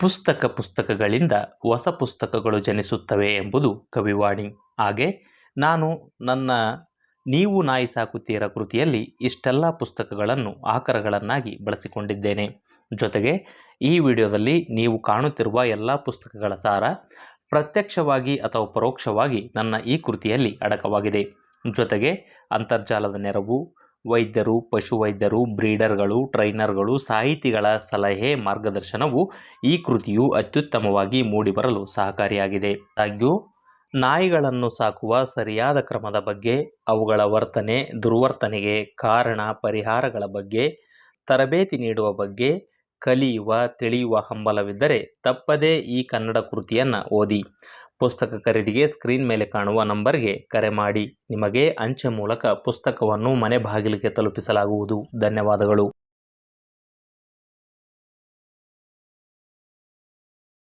ಪುಸ್ತಕ ಪುಸ್ತಕಗಳಿಂದ ಹೊಸ ಪುಸ್ತಕಗಳು ಜನಿಸುತ್ತವೆ ಎಂಬುದು ಕವಿವಾಣಿ ಹಾಗೆ ನಾನು ನನ್ನ ನೀವು ನಾಯಿ ಸಾಕುತ್ತೀರ ಕೃತಿಯಲ್ಲಿ ಇಷ್ಟೆಲ್ಲ ಪುಸ್ತಕಗಳನ್ನು ಆಕರಗಳನ್ನಾಗಿ ಬಳಸಿಕೊಂಡಿದ್ದೇನೆ. ಜೊತೆಗೆ ಈ ವಿಡಿಯೋದಲ್ಲಿ ನೀವು ಕಾಣುತ್ತಿರುವ ಎಲ್ಲ ಪುಸ್ತಕಗಳ ಸಾರ ಪ್ರತ್ಯಕ್ಷವಾಗಿ ಅಥವಾ ಪರೋಕ್ಷವಾಗಿ ನನ್ನ ಈ ಕೃತಿಯಲ್ಲಿ ಅಡಕವಾಗಿದೆ. ಜೊತೆಗೆ ಅಂತರ್ಜಾಲದ ನೆರವು ವೈದ್ಯರು, ಪಶುವೈದ್ಯರು, ಬ್ರೀಡರ್ಗಳು, ಟ್ರೈನರ್ಗಳು, ಸಾಹಿತಿಗಳ ಸಲಹೆ ಮಾರ್ಗದರ್ಶನವು ಈ ಕೃತಿಯು ಅತ್ಯುತ್ತಮವಾಗಿ ಮೂಡಿಬರಲು ಸಹಕಾರಿಯಾಗಿದೆ. ಆದಾಗ್ಯೂ, ನಾಯಿಗಳನ್ನು ಸಾಕುವ ಸರಿಯಾದ ಕ್ರಮದ ಬಗ್ಗೆ, ಅವುಗಳ ವರ್ತನೆ, ದುರ್ವರ್ತನೆಗೆ ಕಾರಣ ಪರಿಹಾರಗಳ ಬಗ್ಗೆ, ತರಬೇತಿ ನೀಡುವ ಬಗ್ಗೆ, ಕಲಿಯುವ, ತಿಳಿಯುವ ಹಂಬಲವಿದ್ದರೆ ತಪ್ಪದೇ ಈ ಕನ್ನಡ ಕೃತಿಯನ್ನು ಓದಿ. ಪುಸ್ತಕ ಖರೀದಿಗೆ ಸ್ಕ್ರೀನ್ ಮೇಲೆ ಕಾಣುವ ನಂಬರ್ಗೆ ಕರೆ ಮಾಡಿ. ನಿಮಗೆ ಅಂಚೆ ಮೂಲಕ ಪುಸ್ತಕವನ್ನು ಮನೆ ಬಾಗಿಲಿಗೆ ತಲುಪಿಸಲಾಗುವುದು. ಧನ್ಯವಾದಗಳು.